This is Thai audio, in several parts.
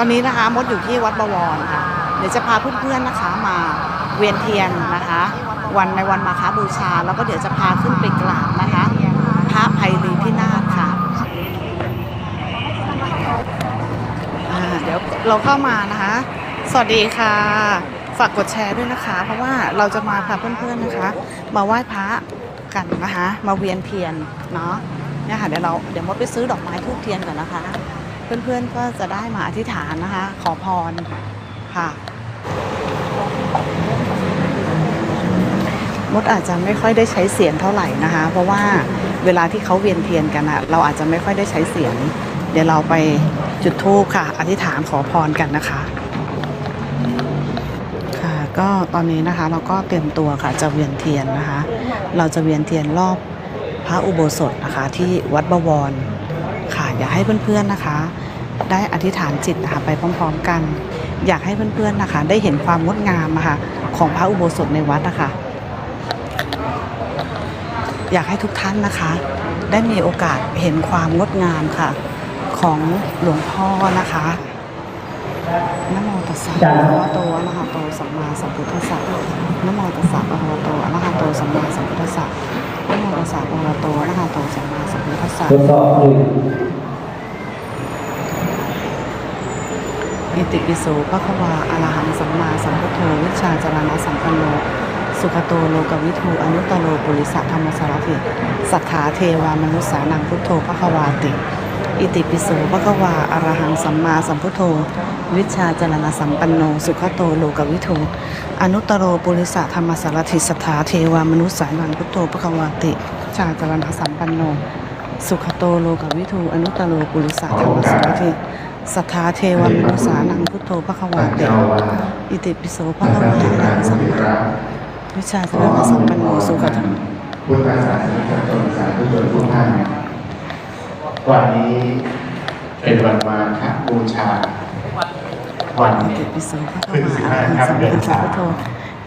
อนนี้นะคะมดอยู่ที่วัดบวรค่ะ เดี๋ยวจะพาเพื่อนๆนะคะมาเวียนเทียนนะคะ วันในวันมาฆบูชา แล้วก็เดี๋ยวจะพาขึ้นไปกราบนะคะพระภัยรีพินาศค่ะเดี๋ยวเราเข้ามานะคะ สวัสดีค่ะ ฝากกดแชร์ด้วยนะคะ เพราะว่าเราจะมาพาเพื่อนๆนะคะ มาไหว้พระกันนะคะ มาเวียนเทียนเนาะเนี่ยค่ะเดี๋ยวเราเดี๋ยวมดไปซื้อดอกไม้ทูบเทียนก่อนนะคะ เพื่อนๆก็จะได้มาอธิษฐานนะคะ ขอพรค่ะ มดอาจจะไม่ค่อยได้ใช้เสียงเท่าไหร่นะคะ เพราะว่าเวลาที่เขาเวียนเทียนกันอะเราอาจจะไม่ค่อยได้ใช้เสียง เดี๋ยวเราไปจุดธูปค่ะ อธิษฐานขอพรกันนะคะ ค่ะ ก็ตอนนี้นะคะเราก็เตรียมตัวค่ะจะเวียนเทียนนะคะ เราจะเวียนเทียนรอบพระอุโบสถนะคะ ที่วัดบวร อยากให้เพื่อนๆนะคะ ได้อธิษฐานจิตนะคะไปพร้อม ๆ กัน อยากให้เพื่อนๆนะคะ ได้เห็นความงดงามนะคะของพระอุโบสถในวัดนะคะอยากให้ทุกท่านนะคะ ได้มีโอกาสเห็นความงดงามค่ะ ของหลวงพ่อนะคะนโมตัสสะภะคะวะโตอะระหะโตสัมมาสัมพุทธัสสะนโมตัสสะภะคะวะโตอะระหะโตสัมมาสัมพุทธัสสะนโมตัสสะภะคะวะโตอะระหะโตสัมมาสัมพุทธัสสะ ทดส อิติปิโสภะควาอรหังสัมมาสัมพุทโธวิชาจารณะสัมปันโน สุขโตโลกวิทูอนุตตโลปุริสธรรมสารถิสัทธาเทวามนุษสานังพุทโธภะควาติ อิติปิโสภะควาอรหังสัมมาสัมพุทโธ วิชาจารณะสัมปันโน สุขโตโลกวิทูอนุตตโลปุริสธรรมสารถิสัทธาเทวามนุษสานังพุทโธภะควาติชาจารณะสัมปันโน สุขโตโลกวิทูอนุตตโลปุริสธรรมสารถิ สัทธาเทวามนุษสานังพุทโธภะคะวาติอิติปิโสภะคะวาอะระหังสัมมาวิชาจารณะสัมปันโนสุขโตพุทธศาสนิกชนสาธุชนทุกท่านวันนี้เป็นวันมาฆบูชา วันอิติปิโสภะคะวาอะระหังสัมมาสัมพุทโธ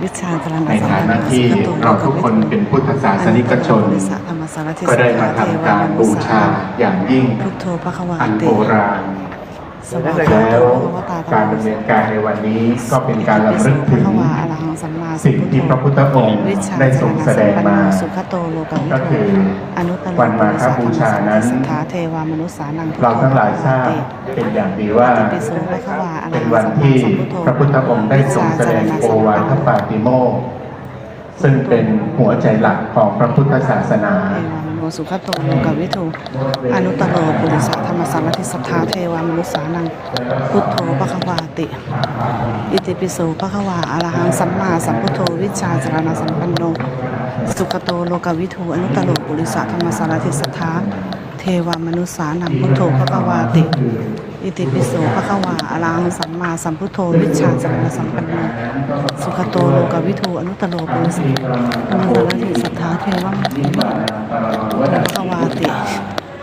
วิชาจารณะในสัมฐาปันโนนะสุที่ขโตโลเรากทุกวิคนทูเป็นพุทธศาสนิกชนปุริสธรรมสารถิก็ได้มาทำการบูชาอย่างยิ่งพุทโธภะคะวาอันติโบราณ สวากขาแล้โตวภะคะวะตาธรการรมดำเนินการในวันนี้ก็เป็นการระลึกถึงภะคะวาอะระหังสัมมาสัมสิ่งพุทโธที่พระพุทธองค์วิชาได้ทรงแสดงมาสุขโตโลกวิก็ทูคืออนุตตโลวันมาฆบูชานั้นสัทธาเทวามนุษสานังพุทโธเราทั้งหลายทราบติเป็นอย่างดีว่าอิติปิโสภะคะวาอะระหังเป็นวันที่พระพุทธองค์ได้ทรงแสดงโอวาทปาติโมกข์ซึ่งเป็นหัวใจหลักของพระพุทธศาสนา เทวามนุสุขโตโลกวิทูอนุตตโลปุริสธรรมสารทิสัทธาเทวามนุษสานัง พุทโธภะควาติ อิติปิโสภะควาอรหังสัมมาสัมพุทโธวิชาจารณสัมปันโน สุขโตโลกวิทูอนุตตโลปุริสธรรมสารทิสัทธาเทวามนุษสานังพุทโธภะควาติ อิติปิโสภะควาอรหังสัมมาสัมพุทโธวิชาจารณสัมปันโน สุขโตโลกวิทูอนุตตโลปุริสธรรมสารทิสัทธาเทวามนุสานัง ภควาติ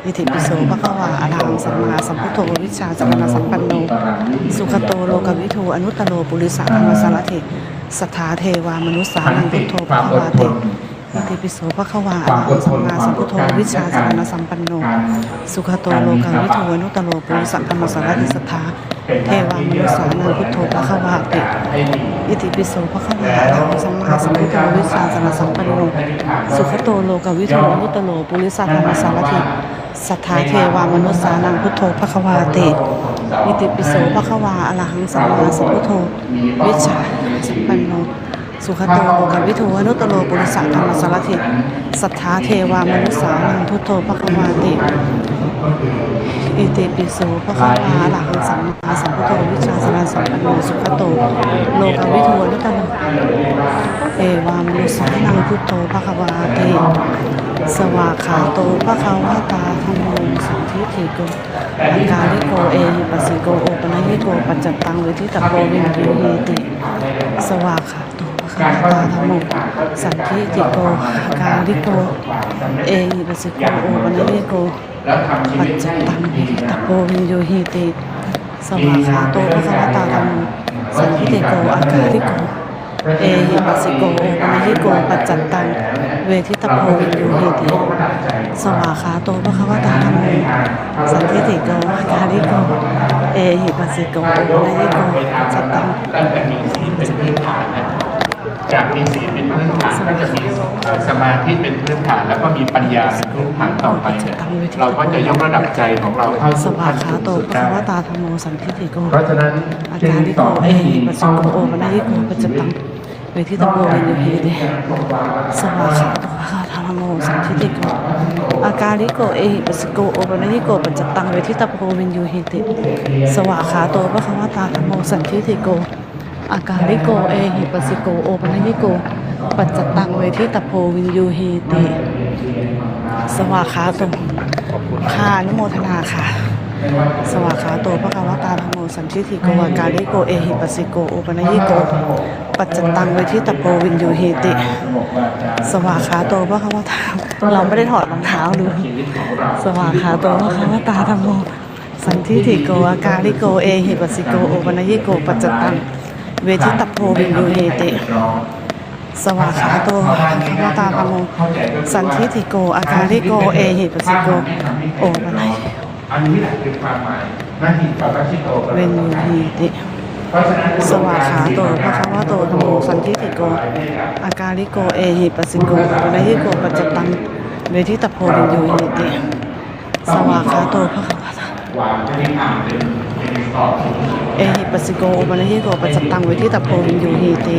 อิติปิโสภะคะวาอะระหังสัมมาสัมพุทโธวิชาจารณสัมปันโน สุขโตโลกวิทูอนุตตโลปุริสธรรมสารถิสัทธาเทวามนุษสานังพุทโธภะควาติอิติปิโสภะคะวาอะระหังสัมมาสัมพุทโธวิชาจารณสัมปันโน สุขโตโลกวิทูอนุตตโลปุริสธรรมสารถิสัทธาเทวามนุษสานังพุทโธภะคะวาติ อิติปิโสภะคะวาอะระหังสัมมาสัมพุทโธวิชชาจารสัมปันโนสุขโตโลกวิทูอนุตโลปุริสธรรมสารถิสัทธาเทวามนุษสานังพุทโธภะควาเตอิติปิโสภะควาอรหังสัมมาสัมพุทโธวิชาสัมปันโนสุขโตโลกวิทูอนุตโลปุริสธรรมสารถิสัทธาเทวามนุษสานังพุทโธภะควาเต อิติปิโสภะคะวาระหังสัมมาสัมพุทโธวิชาสารสัมปันโนสุขโต โลกวิทูนุตตโลเอวามนุสานังพุทโธภะควาติสวากขาโตภะคะวะตาธัมโมสันทิฏิโกอังกาลิโกเอหิปัสสิโกโอปนัยยิโกปัจจตังเวทิตาโพวินทิเติ สวากขาโตภะคะวะตาธัมโมสันทิฏิโกอังกาลิโกเอหิปัสสิโกโอปนัยยิโก แล้วทำชีปัวิตจให้ตังหิตะโพวิโยหิติสวากขาโตภะคะวะตาธัมโมสันทิเตโกอาคาริโก เอหิปัสสิโกโอปะยิโกปัจจัตตังเวทิตะโพวินโยหิติสวาขาโตพระคัมภตาธรรมสันทิติโกกาลิโกเอหิปัสสิโกอนายโกจัตตัง ตั้งแต่มีศีลเป็นพื้นฐานนะ จากมีศีลเป็นพื้นฐานก็จะมีสมาธิเป็นพื้นฐานแล้วก็มีปัญญาเป็นพื้นฐานต่อไปเนี่ยเราก็จะยกระดับใจของเราเข้าสสู่วาขั้นขาสูงโตสุดพระได้คัมภตาธรรมโมสันทิติโกเพราะฉะนั้นอาจึงการลิโกอนเอให้หิมีปัสสิเป้าโกโอปนายโกปัจจตังเวทิตโกวิญญูหิติสวาขาโตพระคัมภตาธรรมโมสันทิติโกอาการลิโกเอหิปัสโกโอปนายโกปัจจตังเวทิตโกวิญญูหิติสวาขาโตพระคัมภตาธรรมโมสันทิติโก อากาลิโกเอหิปัสสิโกโอปนายโก ปัจจตังเวทิตโพวินยูหีติสวาขาโตค่ะ นุโมทนาค่ะ สวาขาโตพระคัมภตาธโมสันทิติโกอากาลิโกเอหิปัสสิโกโอปนายโก ปัจจตังเวทิตโพวินยูหีติ สวาขาโตพระคัมภตาเราไม่ได้ถอดรองเท้าดู สวาขาโตพระคัมภตาธโมสันทิติโกอาการลิโก เอหิปัสสิโก โอปนายโก ปัจจตัง เวทิตโพวินยูหีติ สวาขาโตพระคัมภตาธรรมโม สันทิติโก อาการิโก เอหิปัสสิโก โอปนายอันนี้แหละคือความหมายหน้าที่ปาชิโตเวนยูหีติเพราะฉะนั้นสวาขาโตพระคัมภโตธรรมโมสันทิติโก อาการิโก เอหิปัสสิโกโอปนายโกปัจจตัง เวทิตโพวินยูหีติ สวาขาโตพระคัมภตาวางให้อ่านเป็น เอหิปัสสิโกโอปนายโกปัจจตังเวทิตโพวินยูหีติ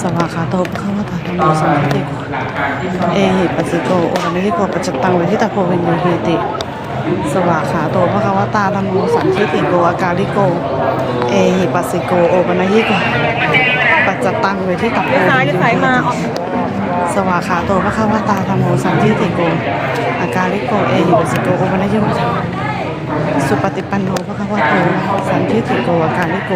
สวาขาโตพระคัมภตาธรรมโมสันทิติโกเอหิปัสสิโกโอปนายโกปัจจตังเวทิตโพวินยูหีติสวาขาโตพระคัมภตาธรรมโมสันทิติโกอาการลิโก เอหิปัสสิโกโอปนายโกปัจจตังเวทิตโพวินยูหีติสวาขาโตพระคัมภตาธรรมโมสันทิติโกอาการลิโก เอหิปัสสิโกโอปนายโก สุปฏิปันโนพระคัมภโตสันทิติโกอาการิโก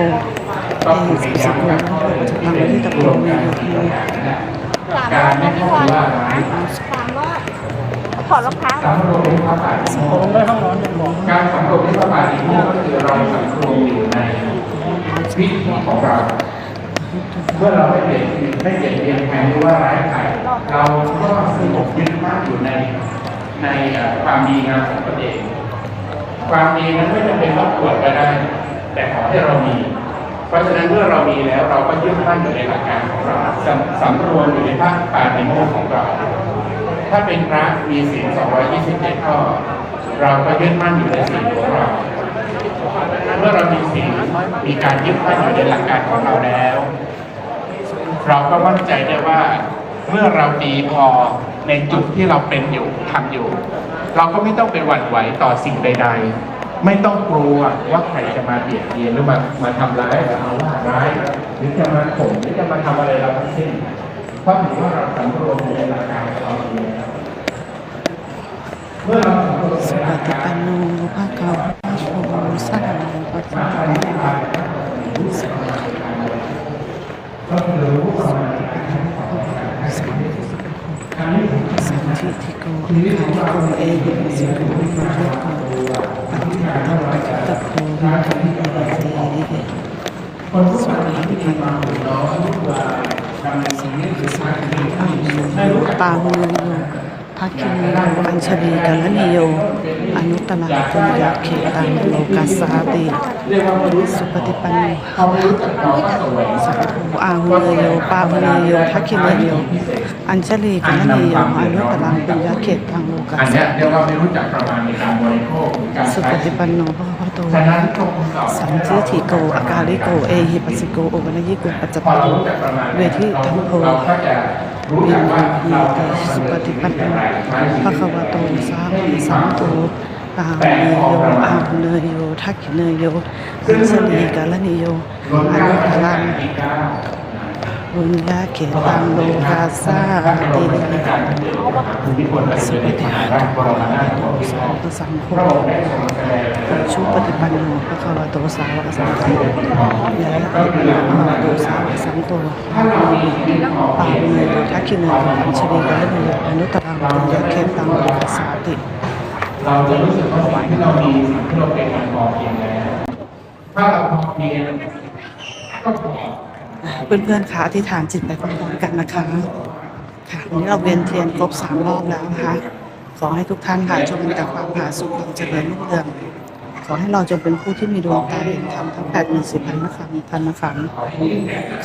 เอหิปัสสิโกโอปัจจตังเวทิตโพวินยูหีติการไม่เข้าใจว่าร้ายสามรอบถอดรองเท้าสำรวมในพระบาทการสำรวมในพระบาทนี้ก็คือเราสำรวมอยู่ในวิถีของเราเมื่อเราไม่เปลี่ยนไม่เปลี่ยนเพียงแค่รู้ว่าร้ายใครเราก็สงบยึดมั่นอยู่ในในความดีงามของตนเอง ความดีนั้นไม่จำเป็นต้องตรวจก็ได้ แต่ขอให้เรามี เพราะฉะนั้นเมื่อเรามีแล้วเราก็ยึดมั่นอยู่ในหลักการของเราสำสำรวมอยู่ในภาคปาฏิโมกข์ของเรา ถ้าเป็นพระมีศีล227 ข้อ เราก็ยึดมั่นอยู่ในศีลของเรา เมื่อเรามีศีลมีการยึดมั่นอยู่ในหลักการของเราแล้ว เราก็มั่นใจได้ว่าเมื่อเราดีพอในจุดที่เราเป็นอยู่ทำอยู่ เราก็ไม่ต้องไปหวั่นไหวต่อสิ่งใด ๆ ไม่ต้องกลัวว่าใครจะมาเบียดเบียนหรือมามาทำร้ายเราว่าร้ายหรือจะมาข่มหรือจะมาทำอะไรเราทั้งสิ้นเพราะถือว่าเราสำรวมอยู่ในหลักการของเราเองแล้วเมื่อเราสำรวมสุในหปลักฏิการปันโนภะคะวะโตสาวกสังโฆก็คือรู้ว่ามันสัน ทิติโกอาการลิโกเอหิปัสสิโกวิมุตติโกปัจจิตังปัจจิตโพวิมุตติเตสุปฏิปันโนสังฆสังฆโยปาหุโย ทักขิโย อัญชลีกัลนิโย อนุตตรังปุญญาเขตังโลกัสสาติเรียสุปฏิปันโนเขาไม่รู้จักเราว่าสวยสัพพุอาหุเนโยปาหุเนโยทักขิเนโยอัญชลีกัลนิโยอนุตตรังปุญญาเขตังโลกัสอันสาเนี้ยติเรียกว่าไม่รู้จักประมาณในการบริโภคการสุปฏิปันโนภะคะวะโตฉะนั้นตรงสอบสันทิฐิโกอาการิโก เอหิปัสสิโก โอวะนยิโกปัจจพอตังเร รู้จักประมาณเวทิทังโพเราก็จะรู้วิจันกว่ายูเราหีติสุปฏิปันโนภะคะวะโตสาวกสังโฆอาหุเนโยอาหุเนโยทักขิเนโยอัญชลีกัลนิโยอนุตตรัง บุญญาเขตังโลกาสาติมีคนปฏิบัติหาราชบรมนาตรสาวกสังโฆชุปฏิปันโนพระคะวะโตสาวกสังโฆยะพระคะวะโตสาวกสังโฆปาเนโยทักขิเนโยอัญชลีกัลเนโยอนุตตรังบุญญาเขตังโลกาสาติเราจะรู้สึกว่าสิ่งที่เรามีสิ่งที่เราเป็นมันพอเพียงแล้วถ้าเราพอเพียงก็พอ เพื่อนๆค่ะอธิษฐานจิตไปพร้อมๆกันนะคะค่ะวันนี้เราเวียนเทียนครบสามรอบแล้วนะคะขอให้ทุกท่านค่ะจงมีแต่ความผาสุกความเจริญรุ่งเรืองขอให้เราจงเป็นผู้ที่มีดวงตาเห็นธรรมทั้งแปดหมื่นสี่พันนักขันพันนักขันข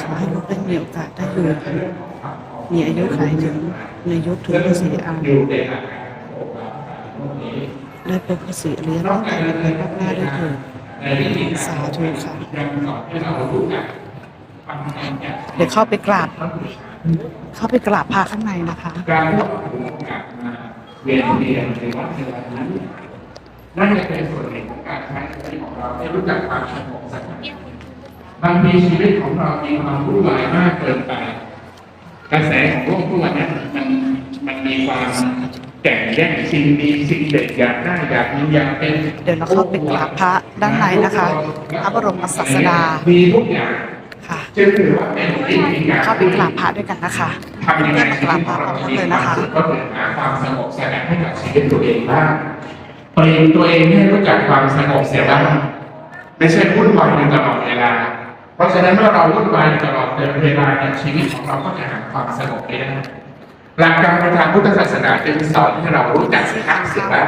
อให้ลูกได้มีโอกาสได้อยู่มีอายุขัยถึงในยุคถึงพระศรีอานได้พบพระศรีอริยตั้งแต่ในภายภาคหน้าด้วยเถิดสาธุค่ะ เดี๋ยวเข้าไปกราบ เข้าไปกราบพระข้างในนะคะการที่เรากลับมาเวียนเวียนในวัดในวันนั้นนั่นจะเป็นส่วนหนึ่งของการใช้ชีวิตของเราให้รู้จักความสงบสักหน่อยบางทีชีวิตของเรามีความวุ่นวายมากเกินไปกระแสของโลกทุกวันนี้มันมันมีความแข่งแย่งชิงดีชิงเด็ดอยากได้อยากมีอยากเป็นเดี๋ยวเราเข้าไปกราบพระด้านในนะคะพระบรมศาสดามีทุกอย่าง ค่ะจึงถือว่าเป็นวิธีการเข้าไปกราบพระด้วยกันนะคะทำยังไงชีวิตของเรามีความสุขก็คือหาความสงบสงัดให้กับชีวิตตัวเองบ้างเปลี่ยนตัวเองให้รู้จักความสงบเสียบ้างไม่ใช่วุ่นวายอยู่ตลอดเวลา เพราะฉะนั้นเมื่อเราวุ่นวายอยู่ตลอดเวลาเนี่ยชีวิตของเราก็จะหาความสงบไม่ได้หลักการประทางพุทธศาสนาจึงสอนให้เรารู้จักพักเสียบ้าง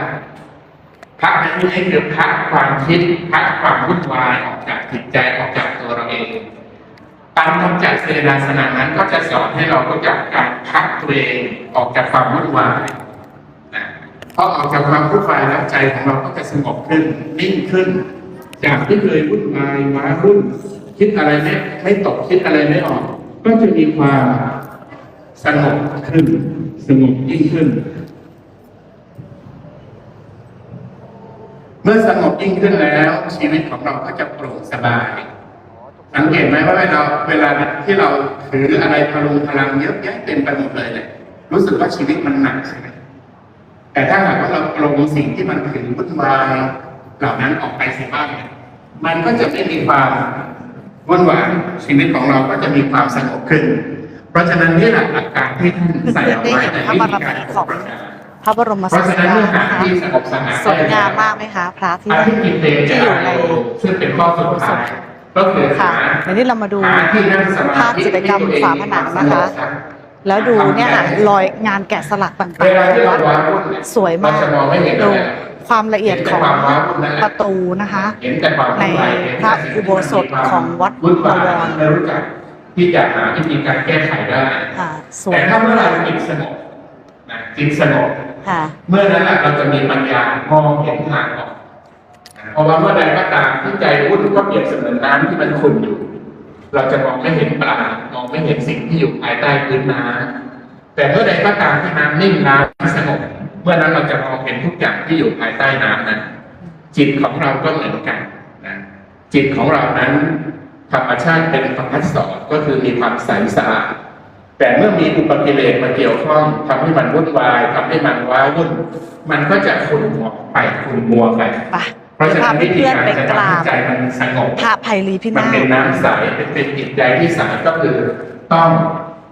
พักนั้นให้คือพักความคิดพักความวุ่นวายออกจากจิตใจออกจากตัวเราเอง การทำจัดเสนาสนะนั้นก็จะสอนให้เรารู้จักการพักตัวเองออกจากความวุ่นวายนะพอออกจากความวุ่นวายแล้วใจของเราก็จะสงบขึ้นนิ่งขึ้น จากที่เคยวุ่นวายว้าวุ่น คิดอะไรไม่ไม่ตกคิดอะไรไม่ออก ก็จะมีความสงบขึ้น สงบยิ่งขึ้น เมื่อสงบยิ่งขึ้นแล้ว ชีวิตของเราก็จะโปร่งสบาย สังเกตไหมว่าเวลาเวลาที่เราถืออะไรพลุงพลังเยอะแยะเต็มไปหมดเลยเนี่ยรู้สึกว่าชีวิตมันหนักใช่ไหมแต่ถ้าหากว่าเราปรงสิ่งที่มันถือวุ่นวายเหล่านั้นออกไปเสียบ้างเนี่ยมันก็จะไม่มีความวุ่นวายชีวิตของเราก็จะมีความสงบขึ้น เพราะฉะนั้นนี่แหละหลักการที่ท่านใส่เอาไว้ในวิธีการของพระพระบรมเพศาราะสฉะนั้นดาเนื้อหานะคะที่สงบสงัดสวยงามมากไหมคะ พระที่อาที่กินเตที่อยู่ในซึ่งเป็นข้อสุดท้าย ก็คือค่ะหาเดี๋ยวนี้เรามาดูหาที่นั่งสมาภาพธิจิตรกรรมฝาผนังนะคะ แล้วดูเนี่ยค่ะรอยงานแกะสลักต่างเวลาที่ๆเราวัดว้าวุ่นเนี่ยสวยมากเรจะมองไม่เห็นดูอะไรความละเอียดของประตูนะคะเห็นแต่ความวุ่นวายในพระอุโบสถของวัดวุ่นวายบวรไม่รู้จักที่จะหาวิธีการแก้ไขได้ค่ะสวยแต่ถ้าเมื่อไหรจิตสงบนะจิตสงบค่ะเมื่อนั้นแหละเราจะมีปัญญามองเห็นทางออก เพราะว่าเมื่อใดก็ตามที่ใจวุ่นก็เปรียบเสมือนน้ำที่มันขุ่นอยู่ เราจะมองไม่เห็นปลามองไม่เห็นสิ่งที่อยู่ภายใต้พื้นน้ำแต่เมื่อใดก็ตามที่น้ำนิ่งน้ำสงบเมื่อนั้นเราจะมองเห็นทุกอย่างที่อยู่ภายใต้น้ำนั้นจิตของเราก็เหมือนกันนะจิตของเรานั้นธรรมชาติเป็นประพัดสอนก็คือมีความใสสะอาดแต่เมื่อมีอุปกิเลสมาเกี่ยวข้องทำให้มันวุ่นวายทำให้มันว้าวุ่น มันก็จะขุ่นมัวไปขุ่นมัวไปไป ราะฉะพานั้นวิธีเพื่อนการๆไปจะกราทำให้บใจมันสงบพระไพลีพิมันนาศเป็นน้ำใสเป็นเป็นจิตใจที่ใสก็คือต้อง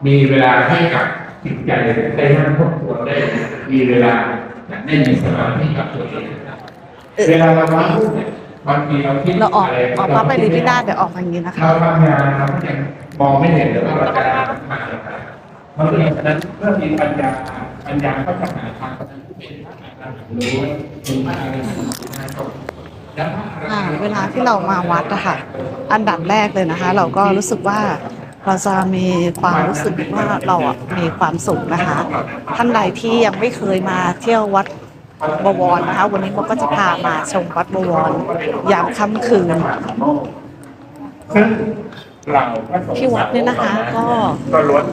มีเวลาให้กับจิตใจได้นั่งทบทวนได้มีเวลาได้มีสมาธิกับตัวเองเออเวลาเราว้าวุ่นเนี่ยบางทีเราคิดเราออกะไรออกพระไพลีพินาศเดี๋ยวออกมาอย่างนี้นะคะเราทำงานเราก็ยังมองไม่เห็นเลยว่าเราจะทำอะไรบางทีฉะนั้นเมื่อมีปัญญาปัญญาก็จะหาทางเป็นพระอรหันต์รู้เป็นพระอรหันต์แล้ เวลาที่เรามาวัดอะค่ะ อันดับแรกเลยนะคะ เราก็รู้สึกว่าเราจะมีความรู้สึกว่าเราอะมีความสุขนะคะ ท่านใดที่ยังไม่เคยมาเที่ยววัดบวรนะคะ วันนี้เราก็จะพามาชมวัดบวรยามค่ำคืนซึ่งเราที่วัดเนี่ยนะคะ ก็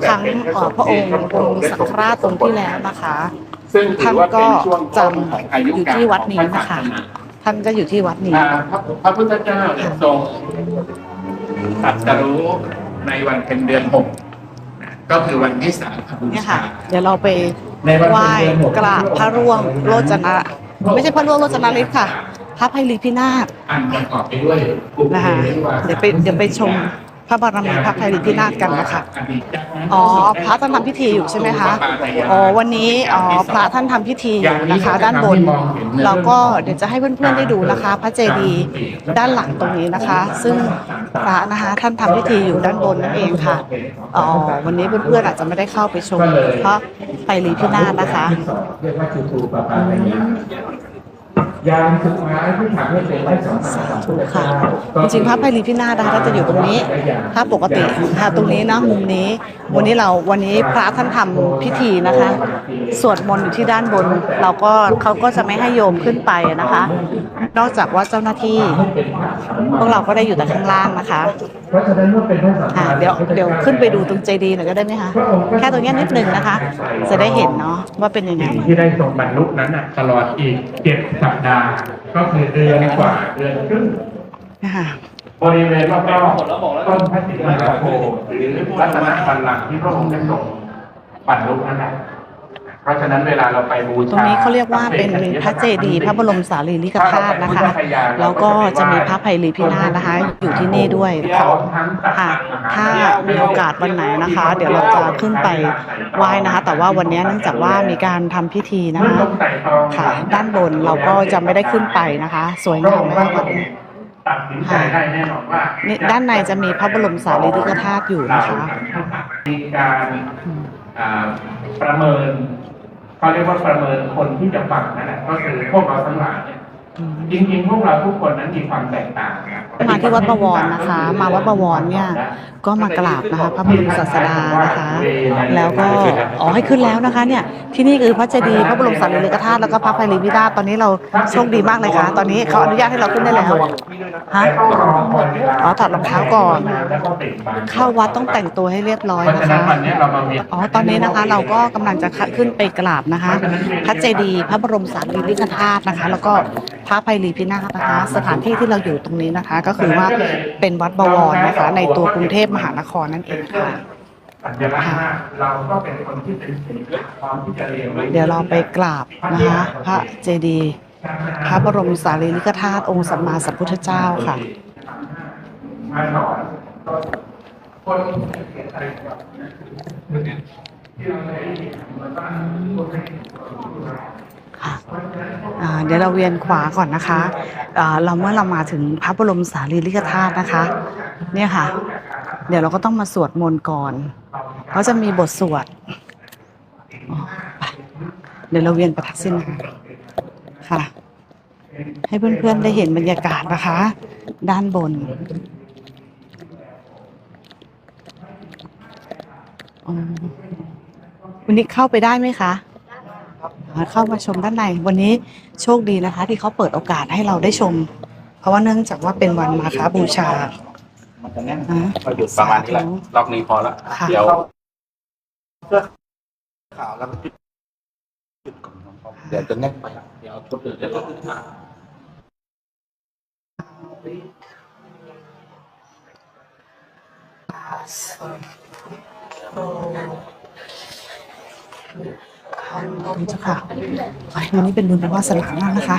ทั้งออพระองค์องค์สังฆราชตรงที่แล้วนะคะซึ่งถือว่าเป็นช่วงท่านก็ต้นขอยู่ที่วัดนี้นะคะ ท่านก็อยู่ที่วัดนี้ อ่าพระพระพุทธเจ้าเนี่ยทรงตรัสรู้ในวันเป็นเดือนหกนะก็คือวันที่สามบูเนี่ยชาค่ะเดี๋ยวเราไปในวันไหว้เพ็ญเดือนหกกราบพระร่วงโรจนะ ไม่ใช่พระร่วงโรจนะฤทธิ์ค่ะ พระไพลีพินาศ อันประกอบไปด้วยปุเพนะคะนิวาสาเดี๋ยวไปเดี๋ยวไปชม พระบารมีพระไพลีพินาศกันนะคะอดีตจากนั้นอ๋อพระท่านทำพิธีอยู่ใช่ไหมคะอ๋อวันนี้อ๋อพระท่านทำพิธีอยู่นะคะด้านบน เราก็เดี๋ยวจะให้เพื่อนๆได้ดูนะคะ พระเจดีย์ด้านหลังตรงนี้นะคะ ซึ่งพระนะคะท่านทำพิธีอยู่ด้านบนนั่นเองค่ะอ๋อวันนี้เพื่อนๆอาจจะไม่ได้เข้าไปชมเพราะไปรีพินาศนะคะเรี ยาจูตูปปาปายายามสุดท้ายที่ทำให้เป็นได้สำคัญของพระค่ะเจ้าจริงๆพระไพรีพินาศนะคะก็จะอยู่ตรงนี้ถ้าปกติค่ะตรงนี้นะมุมนี้ วันนี้เราวันนี้พระท่านทำพิธีนะคะ สวดมนต์อยู่ที่ด้านบน เราก็เขาก็จะไม่ให้โยมขึ้นไปนะคะ นอกจากว่าเจ้าหน้าที่พวกเราก็ได้อยู่แต่ข้างล่างนะคะเพราะฉะนั้นเมื่อเป็นพระสังฆอ่าเดี๋ยวเดี๋ยวขึ้นไปดูตรงเจดีย์หน่อยก็ได้ไหมคะ แค่ตรงเนี้ยนิดนึงนะคะ จะได้เห็นเนาะว่าเป็นยังไงที่ได้ทรงบรรลุนั้นน่ะตลอดอีกเจ็ดสัปดาห์ ก็คือเดือนกว่าเดือนครึ่งนะคะบริเวณรอบๆต้นพระศรีมหาโพธิ์หรือรัตนบัลลังก์ที่พระองค์ได้ทรงบรรลุนั่นแหละเพ ราะฉะนั้นเวลาเราไปบูชาตรงนี้เขาเรียกว่าเป็นพระเจดีย์พระบรมสารีริกธาตุนะคะ แล้วก็จะมีพระไพรีพินาศนะคะ อยู่ที่นี่ด้วยพร้อมทั้งตัดค่ะถ้ามีโอกาสวันไหนนะคะ เดี๋ยวเราจะขึ้นไปไหว้นะคะ แต่ว่าวันนี้เนื่องจากว่ามีการทำพิธีนะเมื่อคะลงใส่ทองค่ะ ด้านบนเราก็จะไม่ได้ขึ้นไปนะคะ สวยงามมากวันนี้ตัดสินใจได้แน่นอนว่านี่ด้านในจะมีพระบรมสารีริกธาตุอยู่นะคะมีการอ่าประเมิน เขาเรียกว่าประเมินคนที่จะฟังนั่นแหละก็คือพวกเราทั้งหลายเนี่ย จริงๆพวกเราทุกคนนั้นมีความแตกต่างนะมาที่วัดประวรนะคะ มาวัดประวรเนี่ยก็มากราบนะคะ พระบรมศาสดานะคะ แล้วก็อ๋อให้ขึ้นแล้วนะคะ เนี่ยที่นี่คือพระเจดีย์พระบรมสารีริกธาตุแล้วก็พระไพรีพินาศตอนนี้เราโชคดีมากเลยค่ะ ตอนนี้เขาอนุญาตให้เราขึ้นได้แล้วฮะแต่ต้องรอก่อนเวลาอ๋อถอดรองเท้าก่อนแล้วก็ติดบังเข้าวัดต้องแต่งตัวให้เรียบร้อยเพราะนะฉะนั้นคะวันนี้เรามาเวียนอ๋อตอนนี้นะคะเราก็กำลังจะขึ้นไปกราบนะคะ พระเจดีย์พระบรมสารีริกธาตุนะคะ แล้วก็พระไพรีพินาศนะคะ สถานที่ที่เราอยู่ตรงนี้นะคะ ก็คือว่าเป็นวัดบวรนะคะ ในตัวกรุงเทพมหานครนั่นเองค่ะสัญลักษณ์มากเราก็เป็นคนที่เป็นศิลป์ความที่จะเรียนรู้เดี๋ยวเราไปกราบนะคะพระเจดีย์พระบรมสารีริกธาตุองค์สัมมาสัมพุทธเจ้าค่ะมาสอนคนเขียนอะไรกับที่เราได้เห็นมาบ้างคนให้ ค่ะเดี๋ยวเราเวียนขวาก่อนนะคะเราเมื่อเรามาถึงพระบรมสารีริกธาตุนะคะ เนี่ยค่ะ เดี๋ยวเราก็ต้องมาสวดมนต์ก่อนเขาจะมีบทสวดเดี๋ยวเราเวียนประทักษิณค่ะ ให้เพื่อนๆได้เห็นบรรยากาศนะคะ ด้านบนอ๋อวันนี้เข้าไปได้ไหมคะ เข้ามาชมด้านในวันนี้โชคดีนะคะ ที่เขาเปิดโอกาสให้เราได้ชม เพราะว่าเนื่องจากว่าเป็นวันมาคาบูชามันจะแน่นอะก็หยุดประมาณนี้แหละรอบนี้พอละค่ะ เดี๋ยวเสื้อขาวแล้วก็จุดจุดก่อนครับเดี๋ยวจะแน่นไปเดี๋ยวเอาชุดอื่นเดี๋ยวก็ขึ้นมาขอ บคุณเจ้าค่ะวันนี้เป็นบุญเป็นวาสนามากนะคะ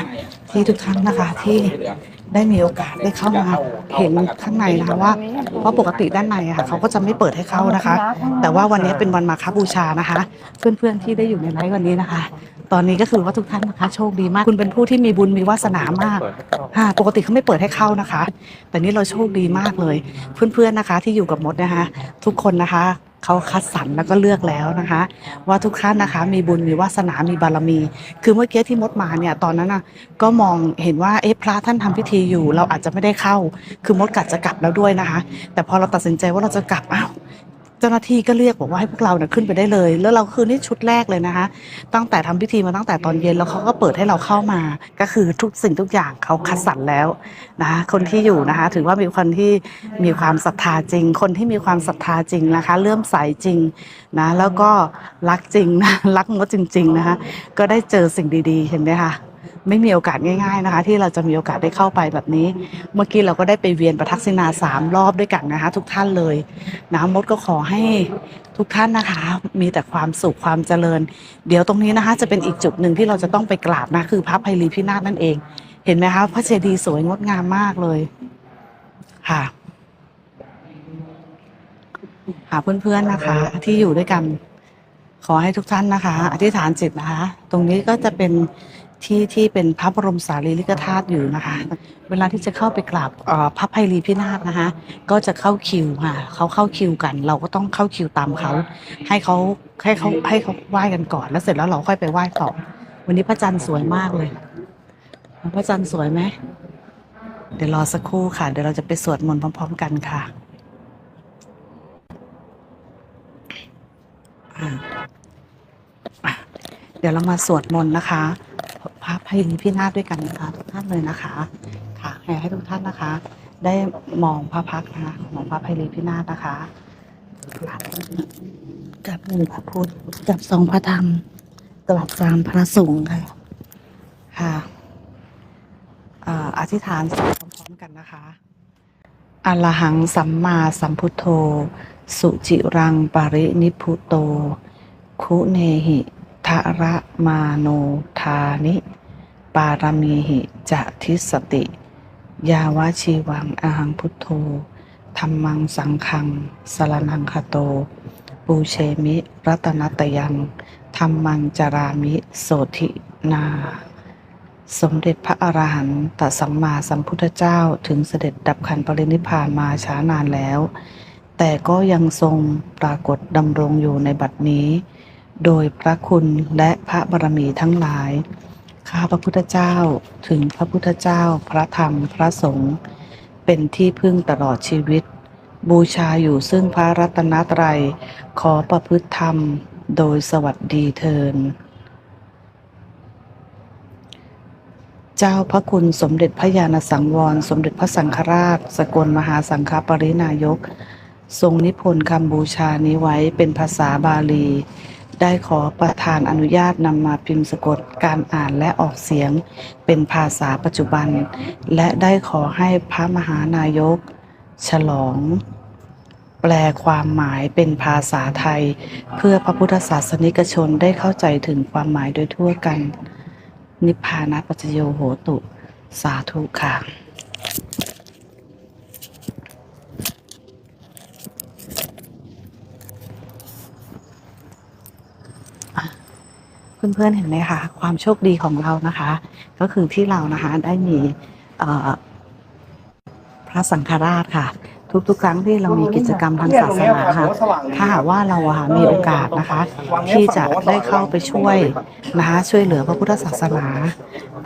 ที่ทุกท่านนะคะที่ได้มีโอกาสได้เข้ามาเห็นข้างในนะคะว่าเพราะปกติด้านในอะค่ะเขาก็จะไม่เปิดให้เข้านะคะ แต่ว่าวันนี้เป็นวันมาคบูชานะคะ เพื่อนๆที่ได้อยู่ในไลฟ์วันนี้นะคะ ตอนนี้ก็คือว่าทุกท่านนะคะ โชคดีมากคุณเป็นผู้ที่มีบุญมีวาสนามากเปิดให้เข้าค่ะปกติเขาไม่เปิดให้เข้านะคะ แต่นี่เราโชคดีมากเลย เพื่อนๆนะคะ ที่อยู่กับมดนะคะ ทุกคนนะคะ เขาคัดสรรแล้วก็เลือกแล้วนะคะ ว่าทุกท่านนะคะมีบุญมีวาสนา มีบารมี คือเมื่อกี้ที่มดมาเนี่ยตอนนั้นน่ะก็มองเห็นว่าเอ๊ะพระท่านทำพิธีอยู่ เราอาจจะไม่ได้เข้า คือมดกัดจะกลับแล้วด้วยนะคะ แต่พอเราตัดสินใจว่าเราจะกลับอ้าว เจ้าหน้าที่ก็เรียกบอกว่าให้พวกเราเนี่ยขึ้นไปได้เลย แล้วเราคือนี่ชุดแรกเลยนะคะ ตั้งแต่ทำพิธีมาตั้งแต่ตอนเย็นแล้วเขาก็เปิดให้เราเข้ามา ก็คือทุกสิ่งทุกอย่างเขาคัดสรรแล้วนะคะคนที่อยู่นะคะ ถือว่ามีคนที่มีความศรัทธาจริง คนที่มีความศรัทธาจริงนะคะเลื่อมใสจริงนะแล้วก็รักจริงนะรักมดจริง ๆนะคะ ก็ได้เจอสิ่งดี ๆ เห็นไหมคะ ไม่มีโอกาสง่าย ๆนะคะ ที่เราจะมีโอกาสได้เข้าไปแบบนี้ เมื่อกี้เราก็ได้ไปเวียนประทักษิณาสามรอบด้วยกันนะคะ ทุกท่านเลยนะมดก็ขอให้ทุกท่านนะคะ มีแต่ความสุขความเจริญ เดี๋ยวตรงนี้นะคะ จะเป็นอีกจุดหนึ่งที่เราจะต้องไปกราบนะคือพระไพรีพินาศนั่นเอง เห็นไหมคะพระเจดีย์สวยงดงามมากเลยค่ะหาเพื่อนๆนะคะ ที่อยู่ด้วยกัน ขอให้ทุกท่านนะคะ อธิษฐานจิตนะคะ ตรงนี้ก็จะเป็น ที่ที่เป็นพระบรมสารีริกธาตุอยู่นะคะ เวลาที่จะเข้าไปกราบพระไพรีพินาศนะคะ ก็จะเข้าคิวค่ะเขาเข้าคิวกัน เราก็ต้องเข้าคิวตามเขาให้เขาให้เขาให้เขาไหว้กันก่อน แล้วเสร็จแล้วเราค่อยไปไหว้ต่อ วันนี้พระจันทร์สวยมากเลยพระจันทร์สวยไหมเดี๋ยวรอสักครู่ค่ะ เดี๋ยวเราจะไปสวดมนต์พร้อม ๆ กันค่ะเดี๋ยวเรามาสวดมนต์นะคะ พระภัยรีพินาศด้วยกันนะคะทุกท่านเลยนะคะ ค่ะให้ให้ทุกท่านนะคะ ได้มองพระพักนะคะมองพระภัยรีพินาศนะคะกับหนึ่งพระพุทธกับสองพระธรรมกับสามพระสงฆ์ค่ะค่ะอธิษฐานสวดพร้อมๆกันนะคะอะระหังสัมมาสัมพุทโธ สุจิรังปรินิพุโต คุเนหิ ทระมาโนทานิ ปารมีหิจะทิสติ ยาวชีวังอาหังพุทโธธรรมังสังคังสรนังคโต ปูเชมิ รัตนตยังธรรมังจารามิโสธินา สมเด็จพระอรหันตสัมมาสัมพุทธเจ้าถึงเสด็จดับขันปรินิพพานมาช้านานแล้ว แต่ก็ยังทรงปรากฏดำรงอยู่ในบัดนี้ โดยพระคุณและพระบารมีทั้งหลาย ข้าพระพุทธเจ้าถึงพระพุทธเจ้าพระธรรมพระสงฆ์เป็นที่พึ่งตลอดชีวิต บูชาอยู่ซึ่งพระรัตนตรัย ขอประพฤติธรรมโดยสวัสดีเทิน เจ้าพระคุณสมเด็จพระญาณสังวร สมเด็จพระสังฆราช สกลมหาสังฆปรินายก ทรงนิพนธ์คำบูชานี้ไว้เป็นภาษาบาลี ได้ขอประทานอนุญาตนำมาพิมพ์สะกดการอ่านและออกเสียงเป็นภาษาปัจจุบัน และได้ขอให้พระมหานายก ฉลอง แปลความหมายเป็นภาษาไทย เพื่อพระพุทธศาสนิกชนได้เข้าใจถึงความหมายโดยทั่วกัน นิพพานะปัจโยโหตุ สาธุค่ะ เพื่อนๆเห็นไหมคะความโชคดีของเรานะคะ ก็คือที่เรานะคะได้มีพระสังฆราชค่ะ ทุกๆ ครั้งที่เรามีกิจกรรมทางศาสนาค่ะถ้าหากว่าเราอะค่ะมีโอกาสนะคะ ที่จะได้เข้าไปช่วยนะคะช่วยเหลือพระพุทธศาสนา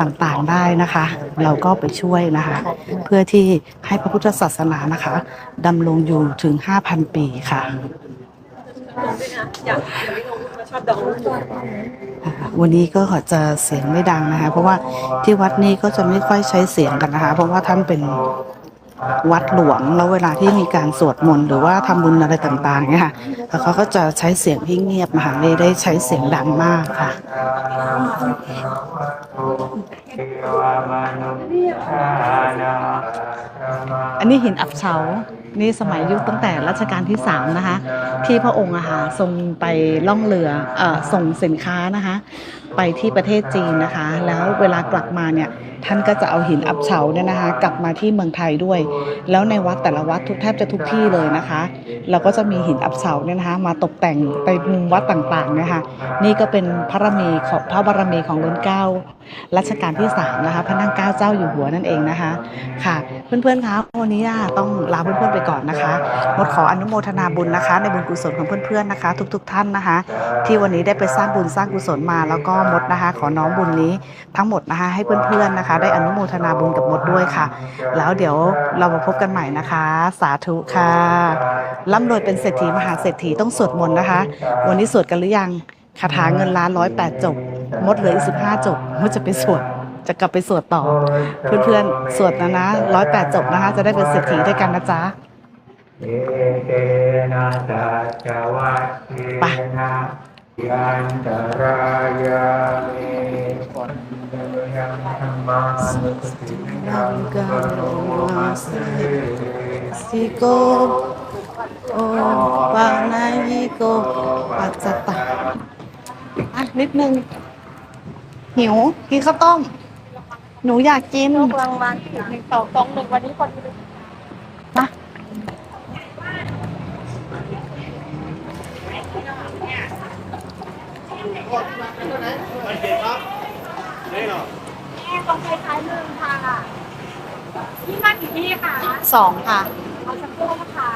ต่างๆได้นะคะ เราก็ไปช่วยนะคะ เพื่อที่ให้พระพุทธศาสนานะคะดำรงอยู่ถึง 5,000 ปีค่ะ วันนี้ก็จะเสียงไม่ดังนะคะ เพราะว่าที่วัดนี้ก็จะไม่ค่อยใช้เสียงกันนะคะ เพราะว่าท่านเป็นวัดหลวงแล้วเวลาที่มีการสวดมนต์หรือว่าทำบุญอะไรต่างๆเนี่ยค่ะแล้วเขาก็จะใช้เสียงที่เงียบมหาค่ะไม่ได้ใช้เสียงดังมากค่ะอันนี้หินอับเฉา นี่สมัยยุคตั้งแต่รัชกาลที่สามนะคะ ที่พระองค์อะค่ะทรงไปล่องเรือเอ่อส่งสินค้านะคะ ไปที่ประเทศจีนนะคะ แล้วเวลากลับมาเนี่ย ท่านก็จะเอาหินอับเฉาเนี่ยนะคะ กลับมาที่เมืองไทยด้วย แล้วในวัดแต่ละวัดทุกแทบจะทุกที่เลยนะคะ เราก็จะมีหินอับเฉาเนี่ยนะคะ มาตกแต่งไปมุมวัดต่างๆนะคะนี่ก็เป็นพระบารมีของพระบารมีของรุ่นเก้ารัชกาลที่สามนะคะพระนั่งเก้าเจ้าอยู่หัวนั่นเองนะคะค่ะ เพื่อนๆคะวันนี้ต้องลาเพื่อนๆไปก่อนนะคะหมดขออนุโมทนาบุญนะคะ ในบุญกุศลของเพื่อนๆนะคะ ทุก ๆ ท่านนะคะ ที่วันนี้ได้ไปสร้างบุญสร้างกุศลมาแล้วก็มดนะคะ ขอน้อมบุญนี้ทั้งหมดนะคะให้เพื่อนๆนะคะได้อนุโมทนาบุญกับมดด้วยค่ะ แล้วเดี๋ยวเรามาพบกันใหม่นะคะ สาธุค่ะร่ำรวยเป็นเศรษฐีมหาเศรษฐีต้องสวดมนต์นะคะ วันนี้สวดกันหรือยังคาถาเงินล้านร้อยแปดจบ มดเหลืออีกสิบห้าจบมดจะไปสวดจะกลับไปสวดต่อ เพื่อนๆ สวดนะนะร้อยแปดจบนะคะ จะได้เป็นเศรษฐีด้วยกันนะจ๊ะเอ เตนะสัจวัตเทนะยันตรายามิยังธรรมานุสติยังกโลมาเสสิโกโอปานายิโกปัจจตะอะนิดนึง หิว กินข้าวต้ม หนูอยากกินโลกรางวัลหนึ่งสองสองหนึ่งวันนี้คน มันเด็ดครับแน่นอนแอร์ตรงท้ายๆมือค่ะที่มาถึงที่ค่ะสองค่ะ เอาสักครู่นะคะ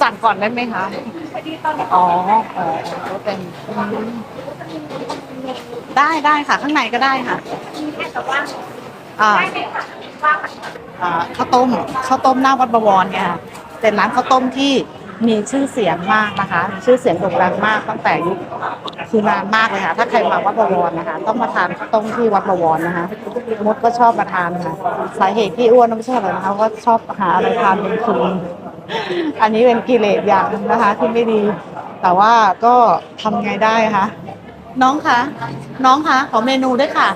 สั่งก่อนได้ไหมคะพอดีตอนอ๋ออ๋อก็เป็นได้ได้ค่ะ ข้างในก็ได้ค่ะมีแค่แต่ว่าอ่าข้าวต้มข้าวต้มหน้าวัดบวรเนี่ยเป็นร้านข้าวต้มที่ มีชื่อเสียงมากนะคะมีชื่อเสียงโด่งดังมากตั้งแต่ยุคคือนานมากเลยค่ะ ถ้าใครมาวัดบวรนะคะ ต้องมาทานข้าวต้มที่วัดบวรนะคะมดก็ชอบมาทานค่ะสาเหตุที่อ้วนไม่ใช่อะไรนะคะว่าชอบหาอะไรทานเป็นคืนอันนี้เป็นกิเลสอย่างนึงนะคะ ที่ไม่ดี แต่ว่าก็ทำไงได้คะน้องคะน้องคะขอเมนูด้วยค่ะ